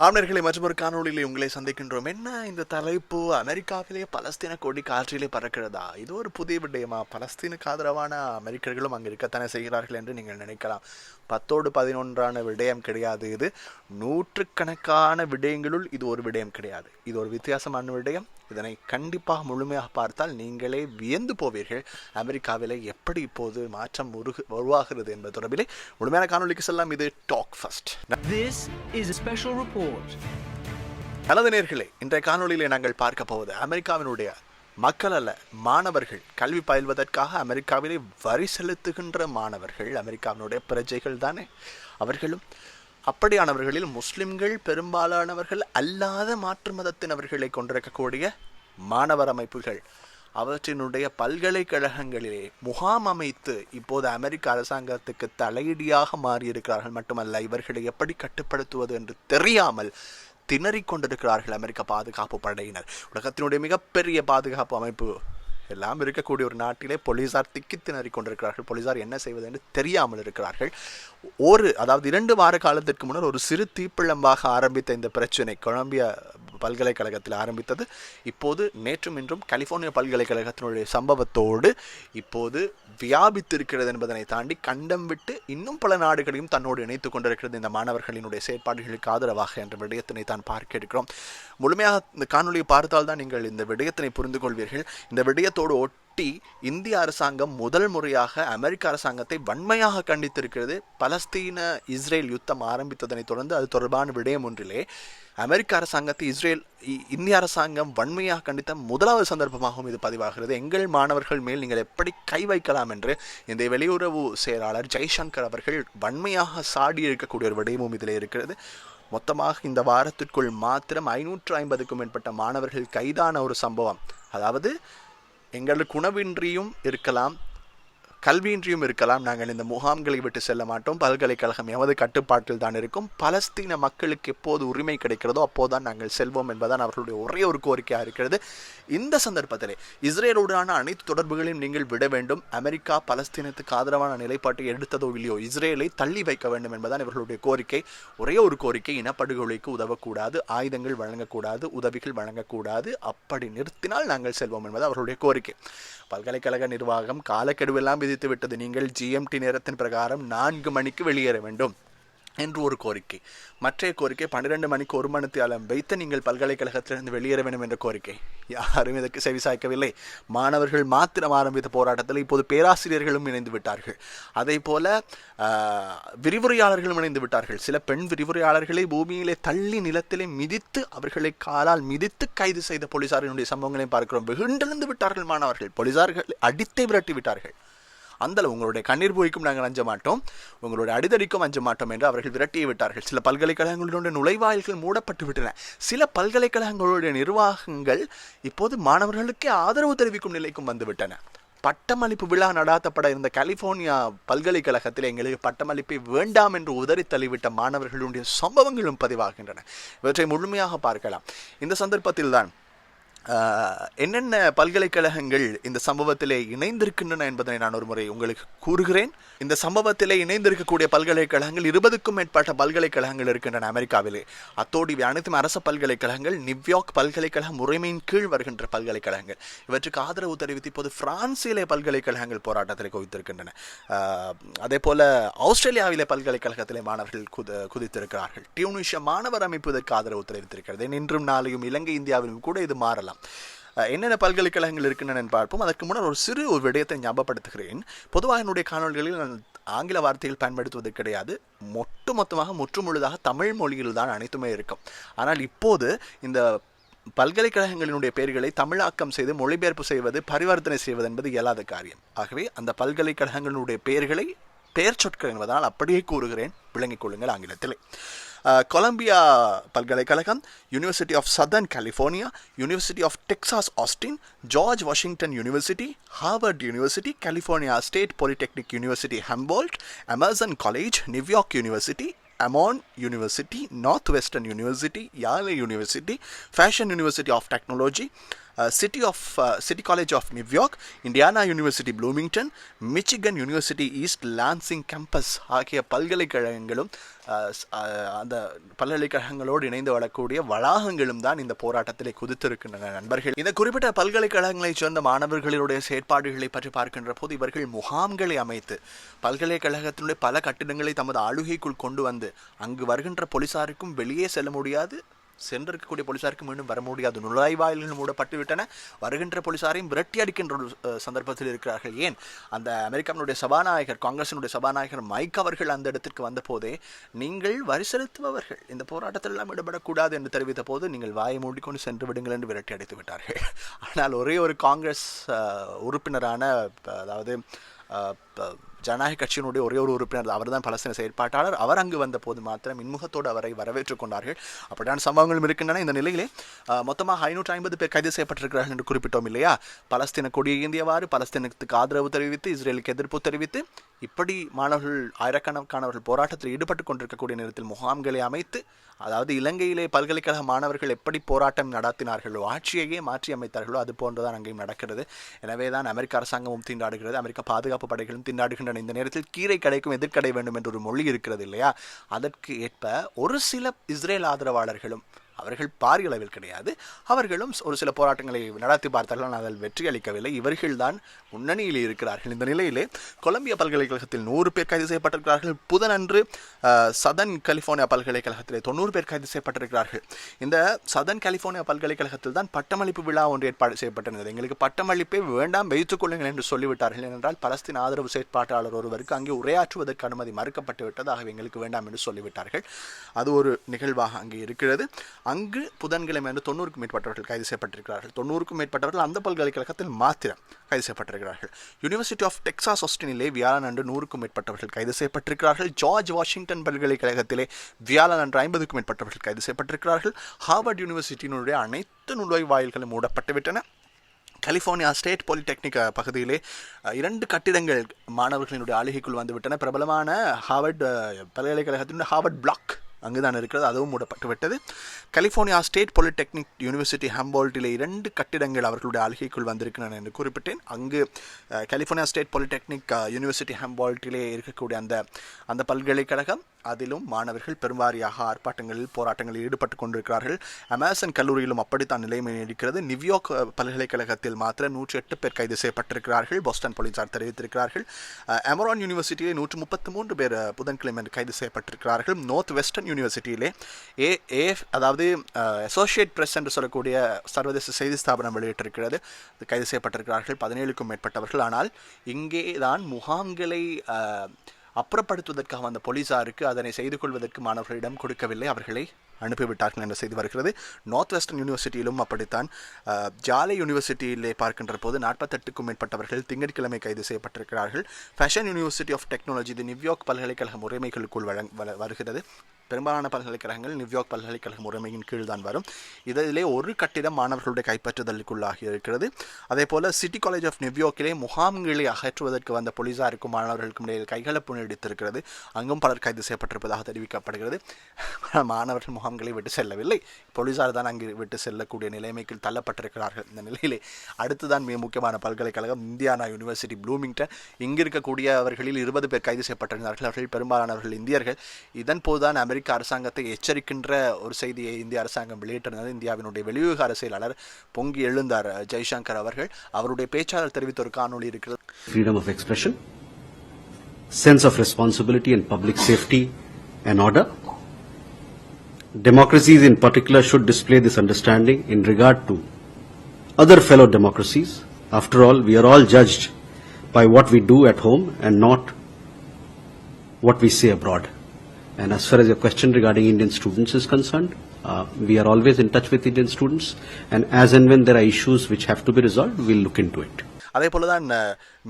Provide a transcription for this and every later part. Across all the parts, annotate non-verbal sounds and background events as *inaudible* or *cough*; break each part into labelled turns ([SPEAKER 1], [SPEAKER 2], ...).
[SPEAKER 1] ஆம்னர்களை மற்றொரு காணொளியிலே உங்களை சந்திக்கின்றோம். என்ன இந்த தலைப்பு? அமெரிக்காவிலே பலஸ்தீன கொடி காற்றிலே பறக்கிறதா? இது ஒரு புதிய விடயமா? பலஸ்தீனுக்கு ஆதரவான அமெரிக்கர்களும் அங்கே இருக்கத்தானே செய்கிறார்கள் என்று நீங்கள் நினைக்கலாம். பத்தோடு பதினொன்றான விடயம் கிடையாது இது. நூற்றுக்கணக்கான விடயங்களுள் இது ஒரு விடயம் கிடையாது. இது ஒரு வித்தியாசமான விடயம். இதனை கண்டிப்பாக முழுமையாக பார்த்தால் நீங்களே வியந்து போவீர்கள். அமெரிக்காவிலே எப்படி இப்போது மாற்றம் உருகு உருவாகிறது என்பது தொடர்பிலே முழுமையான காணொளிக்கு செல்லாம் இது talk first
[SPEAKER 2] This is a special report.
[SPEAKER 1] நல்லது நேர்களே இன்றைய காணொளியிலே நாங்கள் பார்க்க போவது அமெரிக்காவினுடைய மக்கள் அல்ல மாணவர்கள். கல்வி பயில்வதற்காக அமெரிக்காவிலே வரி செலுத்துகின்ற மாணவர்கள். அமெரிக்காவினுடைய பிரஜைகள் தானே. அவர்களும் அப்படியானவர்களில் முஸ்லிம்கள் பெரும்பாலானவர்கள் அல்லாத மாற்று மதத்தினவர்களை கொண்டிருக்கக்கூடிய மாணவர் அமைப்புகள். அவற்றினுடைய பல்கலைக்கழகங்களிலே முகாம் அமைத்து இப்போது அமெரிக்க அரசாங்கத்துக்கு தலையீடியாக மாறியிருக்கிறார்கள் மட்டுமல்ல இவர்களை எப்படி கட்டுப்படுத்துவது என்று தெரியாமல் திணறிக் கொண்டிருக்கிறார்கள் அமெரிக்க பாதுகாப்பு படையினர். உலகத்தினுடைய மிகப்பெரிய பாதுகாப்பு அமைப்பு எல்லாம் இருக்கக்கூடிய ஒரு நாட்டிலே போலீசார் திக்கி திணறி கொண்டிருக்கிறார்கள். போலீசார் என்ன செய்வது என்று தெரியாமல் இருக்கிறார்கள். ஒரு அதாவது இரண்டு வார காலத்திற்கு முன்னர் ஒரு சிறு தீப்பிழம்பாக ஆரம்பித்த இந்த பிரச்சனை கொலம்பியா பல்கலைக்கழகத்தில் ஆரம்பித்தது. இப்போது நேற்றும் இன்றும் கலிஃபோர்னியா பல்கலைக்கழகத்தினுடைய சம்பவத்தோடு இப்போது வியாபித்திருக்கிறது என்பதனை தாண்டி கண்டம் விட்டு இன்னும் பல நாடுகளையும் தன்னோடு இணைத்துக் கொண்டிருக்கிறது இந்த மாணவர்களினுடைய செயற்பாடுகளுக்கு ஆதரவாக என்ற விடயத்தினை தான் பார்க்க இருக்கிறோம். முழுமையாக இந்த காணொலியை பார்த்தால் தான் நீங்கள் இந்த விடயத்தினை புரிந்து கொள்வீர்கள் இந்த விடயத்தோடு ஒட்டி இந்திய அரசாங்கம் முதல் முறையாக அமெரிக்க அரசாங்கத்தை வன்மையாக கண்டித்திருக்கிறது. பலஸ்தீன இஸ்ரேல் யுத்தம் ஆரம்பித்ததனை தொடர்ந்து அது தொடர்பான விடயம் ஒன்றிலே அமெரிக்க அரசாங்கத்தை இஸ்ரேல் இ- இந்திய அரசாங்கம் வன்மையாக கண்டித்த முதலாவது சந்தர்ப்பமாகவும் இது பதிவாகிறது. எங்கள் மாணவர்கள் மேல் நீங்கள் எப்படி கை வைக்கலாம் என்று இந்த வெளியுறவு செயலாளர் ஜெய்சங்கர் அவர்கள் வன்மையாக சாடி இருக்கக்கூடிய ஒரு விடயமும் இதில் இருக்கிறது. மொத்தமாக இந்த வாரத்திற்குள் மாத்திரம் ஐநூற்று ஐம்பதுக்கும் மேற்பட்ட மாணவர்கள் கைதான ஒரு சம்பவம். அதாவது எங்களுக்கு உணவின்றியும் இருக்கலாம். கல்வியின்றியும் இருக்கலாம். நாங்கள் இந்த முகாம்களை விட்டு செல்ல மாட்டோம். பல்கலைக்கழகம் எமது கட்டுப்பாட்டில் தான் இருக்கும். பலஸ்தீன மக்களுக்கு எப்போது உரிமை கிடைக்கிறதோ அப்போதுதான் நாங்கள் செல்வோம் என்பதுதான் அவர்களுடைய ஒரே ஒரு கோரிக்கையாக இருக்கிறது. இந்த சந்தர்ப்பத்திலே இஸ்ரேலுடனான அனைத்து தொடர்புகளையும் நீங்கள் விட வேண்டும். அமெரிக்கா பலஸ்தீனத்துக்கு ஆதரவான நிலைப்பாட்டை எடுத்ததோ இல்லையோ இஸ்ரேலை தள்ளி வைக்க வேண்டும் என்பதுதான் இவர்களுடைய கோரிக்கை. ஒரே ஒரு கோரிக்கை இனப்படுகொலைக்கு உதவக்கூடாது ஆயுதங்கள் வழங்கக்கூடாது உதவிகள் வழங்கக்கூடாது. அப்படி நிறுத்தினால் நாங்கள் செல்வோம் என்பது அவர்களுடைய கோரிக்கை. பல்கலைக்கழக நிர்வாகம் காலக்கெடுவெல்லாம் விதி முடித்து விட்டது. நீங்கள் ஜிஎம்டி நேரத்தின் பிரகாரம் நான்கு மணிக்கு வெளியேற வேண்டும் என்று ஒரு கோரிக்கை. மற்றைய கோரிக்கை பன்னிரண்டு மணிக்கு ஒரு மணித்தியாலம் வைத்து நீங்கள் பல்கலைக்கழகத்திலிருந்து வெளியேற வேண்டும் என்ற கோரிக்கை. யாரும் இதற்கு செவிசாய்க்கவில்லை மாணவர்கள் மாத்திரம் ஆரம்பித்த போராட்டத்தில் இப்போது பேராசிரியர்களும் இணைந்து விட்டார்கள். அதே போல விரிவுரையாளர்களும் இணைந்து விட்டார்கள். சில பெண் விரிவுரையாளர்களை பூமியிலே தள்ளி நிலத்திலே மிதித்து அவர்களை காலால் மிதித்து கைது செய்த போலீசாரினுடைய சம்பவங்களையும் பார்க்கிறோம். வெகுண்டெழுந்து விட்டார்கள் மாணவர்கள். போலீசார்கள் அடித்தே விரட்டி விட்டார்கள். அந்தளவு உங்களுடைய கண்ணீர் போய்க்கும் நாங்கள் அஞ்ச மாட்டோம். உங்களுடைய அடிதடிக்கும் அஞ்ச மாட்டோம் என்று அவர்கள் விரட்டியை விட்டார்கள் சில பல்கலைக்கழகங்களுடைய நுழைவாயில்கள் மூடப்பட்டு விட்டன சில பல்கலைக்கழகங்களுடைய நிர்வாகங்கள் இப்போது மாணவர்களுக்கே ஆதரவு தெரிவிக்கும் நிலைக்கும் வந்துவிட்டன. பட்டமளிப்பு விழா நடாத்தப்பட இருந்த கலிபோர்னியா பல்கலைக்கழகத்தில் எங்களுக்கு பட்டமளிப்பை வேண்டாம் என்று உதறி தள்ளிவிட்ட மாணவர்களுடைய சம்பவங்களும் பதிவாகின்றன. இவற்றை முழுமையாக பார்க்கலாம். இந்த சந்தர்ப்பத்தில் தான் என்னென்ன பல்கலைக்கழகங்கள் இந்த சம்பவத்திலே இணைந்திருக்கின்றன என்பதனை நான் ஒரு முறை உங்களுக்கு கூறுகிறேன். இந்த சம்பவத்திலே இணைந்திருக்கக்கூடிய பல்கலைக்கழகங்கள் இருபதுக்கும் மேற்பட்ட பல்கலைக்கழகங்கள் இருக்கின்றன அமெரிக்காவிலே. அத்தோடு இவை அனைத்தும் அரச பல்கலைக்கழகங்கள் நியூயார்க் பல்கலைக்கழக முறைமையின் கீழ் வருகின்ற பல்கலைக்கழகங்கள். இவற்றுக்கு ஆதரவு தெரிவித்து இப்போது பிரான்சிலே பல்கலைக்கழகங்கள் போராட்டத்தில் குவித்திருக்கின்றன. அதே போல ஆஸ்திரேலியாவிலே பல்கலைக்கழகத்திலே மாணவர்கள் குத குதித்திருக்கிறார்கள். டியூனிஷ மாணவர் அமைப்பு இதற்கு ஆதரவு தெரிவித்திருக்கிறது. இன்றும் நாளையும் இலங்கை இந்தியாவிலும் கூட இது மாறலாம். பார்க்கலாம். என்னென்ன பல்கலைக்கழகங்கள் இருக்குன்னு பார்ப்போம். அதற்கு முன்னர் ஒரு சிறு ஒரு விடயத்தை ஞாபகப்படுத்துகிறேன். பொதுவாக என்னுடைய காணொலிகளில் நான் ஆங்கில வார்த்தைகள் பயன்படுத்துவது கிடையாது. மொட்டு மொத்தமாக முற்றுமுழுதாக தமிழ் மொழியில் தான் அனைத்துமே இருக்கும். ஆனால் இப்போது இந்த பல்கலைக்கழகங்களினுடைய பெயர்களை தமிழாக்கம் செய்து மொழிபெயர்ப்பு செய்வது பரிவர்த்தனை செய்வது என்பது இயலாத காரியம். ஆகவே அந்த பல்கலைக்கழகங்களுடைய பெயர்களை பெயர் சொற்கள் என்பதால் அப்படியே கூறுகிறேன். விளங்கிக் கொள்ளுங்கள் ஆங்கிலத்திலே. கொலம்பியா பல்கலைக்கழகம் University of Southern California University of Texas Austin George Washington University Harvard University California State Polytechnic University Humboldt Emerson College New York University Aman University Northwestern University Yale University Fashion University of Technology City of City College of New York Indiana University Bloomington Michigan University East Lansing campus ஆகிய பல்கலைக்கழகங்களும் uh, uh, அந்த பல்கலைக்கழகங்களோடு இணைந்து வரக்கூடிய வளாகங்களும் தான் இந்த போராட்டத்திலே குதித்திருக்கின்றன நண்பர்கள். இந்த குறிப்பிட்ட பல்கலைக்கழகங்களைச் சேர்ந்த மாணவர்களுடைய செயற்பாடுகளை பற்றி பார்க்கின்ற போது இவர்கள் முகாம்களை அமைத்து பல்கலைக்கழகத்தினுடைய பல கட்டிடங்களை தமது ஆளுகைக்குள் கொண்டு வந்து அங்கு வருகின்ற போலீசாருக்கும் வெளியே செல்ல முடியாது? சென்றிருக்கக்கூடிய போலீசாருக்கு மீண்டும் வர முடியாது. நுழைவாயில்கள் மூடப்பட்டு விட்டன வருகின்ற போலீசாரையும் விரட்டி அடிக்கின்ற ஒரு சந்தர்ப்பத்தில் இருக்கிறார்கள். ஏன்? அந்த அமெரிக்காவினுடைய சபாநாயகர் காங்கிரசினுடைய சபாநாயகர் மைக் அவர்கள் அந்த இடத்திற்கு வந்தபோதே நீங்கள் வரி செலுத்துபவர்கள். இந்த போராட்டத்தில் எல்லாம் ஈடுபடக்கூடாது என்று தெரிவித்த போது நீங்கள் வாயை மூடிக்கொண்டு சென்று விடுங்கள் என்று விரட்டி அடித்து விட்டார்கள். *laughs* ஆனால் ஒரே ஒரு காங்கிரஸ் உறுப்பினரான அதாவது ஜனநாயக கட்சியினுடைய ஒரே ஒரு உறுப்பினர் அவர் தான் பலஸ்தீன செயற்பாட்டாளர். அவர் அங்கு வந்த போது மாத்திரம் இன்முகத்தோடு அவரை வரவேற்றுக் கொண்டார்கள். அப்படியான சம்பவங்களும் இருக்கின்றன. இந்த நிலையிலே மொத்தமாக ஐநூற்றி ஐம்பது பேர் கைது செய்யப்பட்டிருக்கிறார்கள் என்று குறிப்பிட்டோம் இல்லையா? பலஸ்தீன கொடியை ஏந்தியவாறு பலஸ்தீனத்துக்கு ஆதரவு தெரிவித்து இஸ்ரேலுக்கு எதிர்ப்பு தெரிவித்து இப்படி மாணவர்கள் ஆயிரக்கணக்கானவர்கள் போராட்டத்தில் ஈடுபட்டு கொண்டிருக்கக்கூடிய நேரத்தில் முகாம்களை அமைத்து அதாவது இலங்கையிலே பல்கலைக்கழக மாணவர்கள் எப்படி போராட்டம் நடத்தினார்களோ ஆட்சியையே மாற்றி அமைத்தார்களோ அது போன்றுதான் அங்கேயும் நடக்கிறது. எனவே தான் அமெரிக்க அரசாங்கமும் தீண்டாடுகிறது. அமெரிக்க பாதுகாப்பு படைகளும் திண்டாடுகின்றன இந்த நேரத்தில் கீரை கடைக்கும் எதிர்க்கடை வேண்டும் என்ற ஒரு மொழி இருக்கிறது இல்லையா? அதற்கு ஏற்ப ஒரு சில இஸ்ரேல் ஆதரவாளர்களும் அவர்கள் பாரிய அளவில் கிடையாது. அவர்களும் ஒரு சில போராட்டங்களை நடத்தி பார்த்தார்கள். ஆனால் அதில் வெற்றி அளிக்கவில்லை. இவர்கள்தான் முன்னணியில் இருக்கிறார்கள். இந்த நிலையிலே கொலம்பியா பல்கலைக்கழகத்தில் நூறு பேர் கைது செய்யப்பட்டிருக்கிறார்கள். புதனன்று சதன் கலிஃபோர்னியா பல்கலைக்கழகத்திலே தொண்ணூறு பேர் கைது செய்யப்பட்டிருக்கிறார்கள். இந்த சதன் கலிஃபோர்னியா பல்கலைக்கழகத்தில் தான் பட்டமளிப்பு விழா ஒன்று ஏற்பாடு செய்யப்பட்டிருந்தது. எங்களுக்கு பட்டமளிப்பே வேண்டாம் வைத்துக் கொள்ளுங்கள் என்று சொல்லிவிட்டார்கள். ஏனென்றால் பலஸ்தீன் ஆதரவு செயற்பாட்டாளர் ஒருவருக்கு அங்கே உரையாற்றுவதற்கு அனுமதி மறுக்கப்பட்டு விட்டது ஆகவே எங்களுக்கு வேண்டாம் என்று சொல்லிவிட்டார்கள். அது ஒரு நிகழ்வாக அங்கே இருக்கிறது. அங்கு புதன்கிழமை அன்று தொண்ணூறுக்கும் மேற்பட்டவர்கள் கைது செய்யப்பட்டிருக்கிறார்கள். தொண்ணூறுக்கும் மேற்பட்டவர்கள் அந்த பல்கலைக்கழகத்தில் மாத்திரம் கைது செய்யப்பட்டிருக்கிறார்கள். யூனிவர்சிட்டி ஆஃப் டெக்சாஸ் ஆஸ்டினிலே வியாழன் அன்று நூறுக்கும் மேற்பட்டவர்கள் கைது செய்யப்பட்டிருக்கிறார்கள். ஜார்ஜ் வாஷிங்டன் பல்கலைக்கழகத்திலே வியாழன் அன்று ஐம்பதுக்கும் மேற்பட்டவர்கள் கைது செய்யப்பட்டிருக்கிறார்கள். ஹார்வர்ட் யூனிவர்சிட்டியினுடைய அனைத்து நுழைவாயில்களும் மூடப்பட்டுவிட்டன. கலிஃபோர்னியா ஸ்டேட் பாலிடெக்னிக் பகுதியிலே இரண்டு கட்டிடங்கள் மாணவர்களினுடைய ஆளுகைக்குள் வந்துவிட்டன. பிரபலமான ஹார்வர்ட் பல்கலைக்கழகத்தினுடைய ஹார்வர்ட் பிளாக் அங்குதான் இருக்கிறது. அதுவும் மூடப்பட்டுவிட்டது. கலிஃபோர்னியா ஸ்டேட் பாலிடெக்னிக் யூனிவர்சிட்டி ஹம்போல்ட்டிலே இரண்டு கட்டிடங்கள் அவர்களுடைய ஆளுகைக்குள் வந்திருக்கின்றன என்று குறிப்பிட்டேன். அங்கு கலிஃபோர்னியா ஸ்டேட் பாலிடெக்னிக் யூனிவர்சிட்டி ஹம்போல்ட்டிலே இருக்கக்கூடிய அந்த அந்த பல்கலைக்கழகம் அதிலும் மாணவர்கள் பெரும்வாரியாக ஆர்ப்பாட்டங்களில் போராட்டங்களில் ஈடுபட்டு கொண்டிருக்கிறார்கள். அமேசன் கல்லூரியிலும் அப்படித்தான் நிலைமை இருக்கிறது. நியூயார்க் பல்கலைக்கழகத்தில் மாத்திர நூற்றி எட்டு பேர் கைது செய்யப்பட்டிருக்கிறார்கள். போஸ்டன் போலீசார் தெரிவித்திருக்கிறார்கள். அமரான் எமரான் யூனிவர்சிட்டியிலே நூற்று முப்பத்தி மூன்று பேர் புதன்கிழமை கைது செய்யப்பட்டிருக்கிறார்கள். நார்த் வெஸ்டர்ன் யூனிவர்சிட்டியிலே ஏ ஏ அதாவது அசோசியேட் பிரஸ் என்று சொல்லக்கூடிய சர்வதேச செய்தி ஸ்தாபனம் வெளியிட்டிருக்கிறது. கைது செய்யப்பட்டிருக்கிறார்கள். பதினேழுக்கும் மேற்பட்டவர்கள். ஆனால் இங்கே தான் முகாம்களை அப்புறப்படுத்துவதற்காக வந்த போலீசாருக்கு அதனை செய்து கொள்வதற்கு மாணவர்களிடம் கொடுக்கவில்லை. அவர்களை அனுப்பிவிட்டார்கள் என்ற செய்தி வருகிறது. நார்த் வெஸ்டர்ன் யூனிவர்சிட்டியிலும் அப்படித்தான் ஜாலை யூனிவர்சிட்டியிலே பார்க்கின்ற போது நாற்பத்தெட்டுக்கும் மேற்பட்டவர்கள் திங்கட்கிழமை கைது செய்யப்பட்டிருக்கிறார்கள். ஃபேஷன் யூனிவர்சிட்டி ஆஃப் டெக்னாலஜி இது நியூயார்க் பல்கலைக்கழக முறைமைகளுக்குள் வழங் வருகிறது. பெரும்பாலான பல்கலைக்கழகங்கள் நியூயார்க் பல்கலைக்கழக முறைமையின் கீழ் தான் வரும். இதிலே ஒரு கட்டிடம் மாணவர்களுடைய கைப்பற்றுதலுக்குள்ளாகி இருக்கிறது அதே போல் சிட்டி காலேஜ் ஆஃப் நியூயார்க்கிலே முகாம்களை அகற்றுவதற்கு வந்த போலீஸாருக்கும் மாணவர்களுக்கும் இடையில் கைகலப்பு நீடித்திருக்கிறது அங்கும் பலர் கைது செய்யப்பட்டிருப்பதாக தெரிவிக்கப்படுகிறது. மாணவர்கள் முகாம்களை விட்டு செல்லவில்லை. போலீஸார் தான் அங்கு விட்டு செல்லக்கூடிய நிலைமைக்கு தள்ளப்பட்டிருக்கிறார்கள். இந்த நிலையிலே அடுத்துதான் மிக முக்கியமான பல்கலைக்கழகம் இந்தியானா யூனிவர்சிட்டி ப்ளூமிங்டன் இங்கு இருக்கக்கூடியவர்களில் இருபது பேர் கைது செய்யப்பட்டிருந்தார்கள். அவர்கள் பெரும்பாலானவர்கள் இந்தியர்கள். இதன் போதுதான் அமெரிக்க அமெரிக்க அரசாங்கத்தை எச்சரிக்கின்ற ஒரு செய்தியை இந்திய அரசாங்கம் வெளியிட்டிருந்தது இந்தியாவினுடைய வெளிவிவகார செயலாளர் பொங்கி எழுந்தார் ஜெய்சங்கர் அவர்கள் அவருடைய பேச்சாளர் தெரிவித்த ஒரு காணொலி இருக்கிறது
[SPEAKER 3] freedom of expression sense of responsibility and public safety and order democracies in particular should display this understanding in regard to other fellow democracies. After all, we are all judged by what we do at home and not what we say abroad. And as far as your question regarding Indian students is concerned, uh, we are always in touch with Indian students, and as and when there are issues which have to be resolved, we'll look into it.
[SPEAKER 1] அதே போல தான்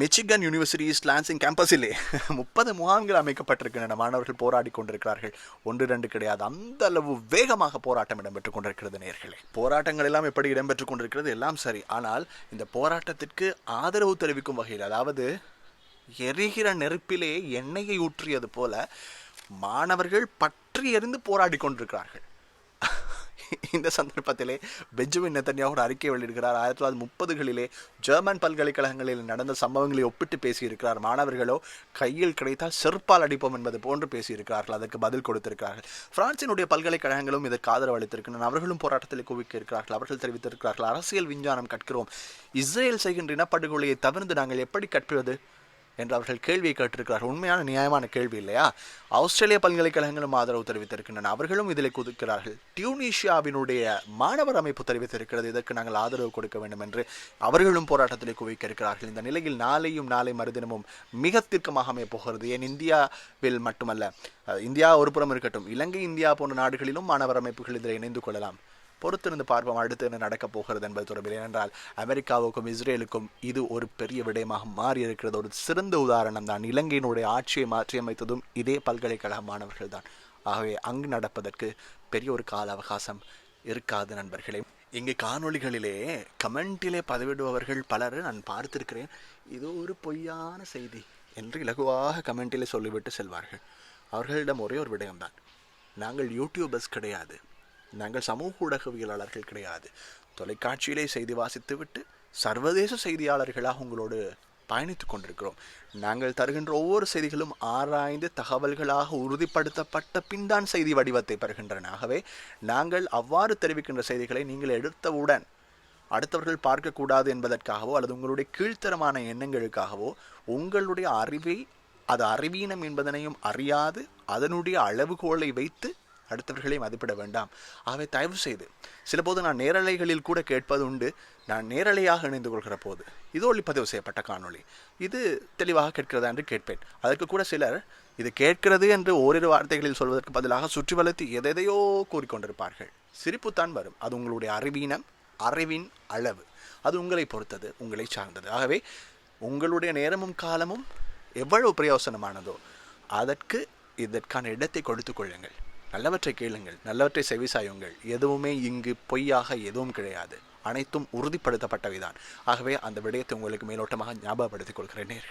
[SPEAKER 1] Michigan University East Lansing கேம்பஸிலே முப்பது முகாம்கள் அமைக்கப்பட்டிருக்கின்றன. மாணவர்கள் போராடி கொண்டிருக்கிறார்கள். ஒன்று ரெண்டு கிடையாது. அந்த அளவு வேகமாக போராட்டம் இடம்பெற்றுக் கொண்டிருக்கிறது நேர்களே. போராட்டங்கள் எல்லாம் எப்படி இடம்பெற்றுக் கொண்டிருக்கிறது? எல்லாம் சரி. ஆனால் இந்த போராட்டத்திற்கு ஆதரவு தெரிவிக்கும் வகையில் அதாவது எரிகிற நெருப்பிலே எண்ணெயை ஊற்றியது போல மாணவர்கள் பற்றி எறிந்து போராடி கொண்டிருக்கிறார்கள். இந்த சந்தர்ப்பத்திலே பெஞ்சமின் நெத்தன்யாகு ஒரு அறிக்கை வெளியிடுகிறார். ஆயிரத்தி தொள்ளாயிரத்தி முப்பதுகளிலே ஜெர்மன் பல்கலைக்கழகங்களில் நடந்த சம்பவங்களை ஒப்பிட்டு பேசியிருக்கிறார். மாணவர்களோ கையில் கிடைத்தால் செருப்பால் அடிப்போம் என்பது போன்று பேசியிருக்கிறார்கள். அதற்கு பதில் கொடுத்திருக்கிறார்கள். பிரான்சினுடைய பல்கலைக்கழகங்களும் இதற்கு ஆதரவு அளித்திருக்கின்றன. அவர்களும் போராட்டத்தில் குவிக்க இருக்கிறார்கள் அவர்கள் தெரிவித்திருக்கிறார்கள் அரசியல் விஞ்ஞானம் கற்கிறோம். இஸ்ரேல் செய்கின்ற இனப்படுகொலையை தவிர்த்து நாங்கள் எப்படி கற்பது என்று அவர்கள் கேள்வியை கேட்டிருக்கிறார்கள் உண்மையான நியாயமான கேள்வி இல்லையா? ஆஸ்திரேலிய பல்கலைக்கழகங்களும் ஆதரவு தெரிவித்திருக்கின்றன. அவர்களும் இதில் குதிக்கிறார்கள். டியூனிஷியாவினுடைய மாணவர் அமைப்பு தெரிவித்திருக்கிறது. இதற்கு நாங்கள் ஆதரவு கொடுக்க வேண்டும் என்று அவர்களும் போராட்டத்தில் குவிக்க இருக்கிறார்கள் இந்த நிலையில் நாளையும் நாளை மறுதினமும் மிக தீர்க்கமாக அமைய போகிறது. ஏன்? இந்தியாவில் மட்டுமல்ல. இந்தியா ஒரு புறம் இருக்கட்டும். இலங்கை இந்தியா போன்ற நாடுகளிலும் மாணவர் அமைப்புகள் இதில் இணைந்து கொள்ளலாம். பொறுத்திருந்து பார்ப்போம் அடுத்து என்ன நடக்கப் போகிறது என்பது தொடர்பில். ஏனென்றால் அமெரிக்காவுக்கும் இஸ்ரேலுக்கும் இது ஒரு பெரிய விடயமாக மாறி இருக்கிறது ஒரு சிறந்த உதாரணம் தான். இலங்கையினுடைய ஆட்சியை மாற்றியமைத்ததும் இதே பல்கலைக்கழக மாணவர்கள் தான் ஆகவே அங்கு நடப்பதற்கு பெரிய ஒரு கால அவகாசம் இருக்காது நண்பர்களே. இங்கு காணொளிகளிலே கமெண்டிலே பதிவிடுபவர்கள் பலர் நான் பார்த்திருக்கிறேன். இது ஒரு பொய்யான செய்தி என்று இலகுவாக கமெண்டிலே சொல்லிவிட்டு செல்வார்கள். அவர்களிடம் ஒரே ஒரு விடயம்தான். நாங்கள் யூடியூபர்ஸ் கிடையாது. நாங்கள் சமூக ஊடகவியலாளர்கள் கிடையாது. தொலைக்காட்சியிலே செய்தி வாசித்துவிட்டு சர்வதேச செய்தியாளர்களாக உங்களோடு பயணித்து கொண்டிருக்கிறோம். நாங்கள் தருகின்ற ஒவ்வொரு செய்திகளும் ஆராய்ந்து தகவல்களாக உறுதிப்படுத்தப்பட்ட பின்தான் செய்தி வடிவத்தை பெறுகின்றன. ஆகவே நாங்கள் அவ்வாறு தெரிவிக்கின்ற செய்திகளை நீங்கள் எடுத்தவுடன் அடுத்தவர்கள் பார்க்கக்கூடாது என்பதற்காகவோ அல்லது உங்களுடைய கீழ்த்தரமான எண்ணங்களுக்காகவோ உங்களுடைய அறிவை அது அறிவீனம் என்பதனையும் அறியாது அதனுடைய அளவுகோலை வைத்து அடுத்தவர்களை மதிப்பிட வேண்டாம். ஆகவே தயவு செய்து சிலபோது நான் நேரலைகளில் கூட கேட்பது உண்டு. நான் நேரலையாக இணைந்து கொள்கிற போது இது ஒளிப்பதிவு செய்யப்பட்ட காணொளி. இது தெளிவாக கேட்கிறதா என்று கேட்பேன். அதற்கு கூட சிலர் இது கேட்கிறது என்று ஓரிரு வார்த்தைகளில் சொல்வதற்கு பதிலாக சுற்றி வளர்த்து எதையோ கூறிக்கொண்டிருப்பார்கள். சிரிப்புத்தான் வரும். அது உங்களுடைய அறிவீனம் அறிவின் அளவு. அது உங்களை பொறுத்தது உங்களை சார்ந்தது. ஆகவே உங்களுடைய நேரமும் காலமும் எவ்வளவு பிரயோசனமானதோ அதற்கு இதற்கான இடத்தை கொடுத்து கொள்ளுங்கள். நல்லவற்றை கேளுங்கள் நல்லவற்றை செவிசாயுங்கள். எதுவுமே இங்கு பொய்யாக எதுவும் கிடையாது. அனைத்தும் உறுதிப்படுத்தப்பட்டவைதான். ஆகவே அந்த விடயத்தை உங்களுக்கு மேலோட்டமாக ஞாபகப்படுத்திக் கொள்கிறேன்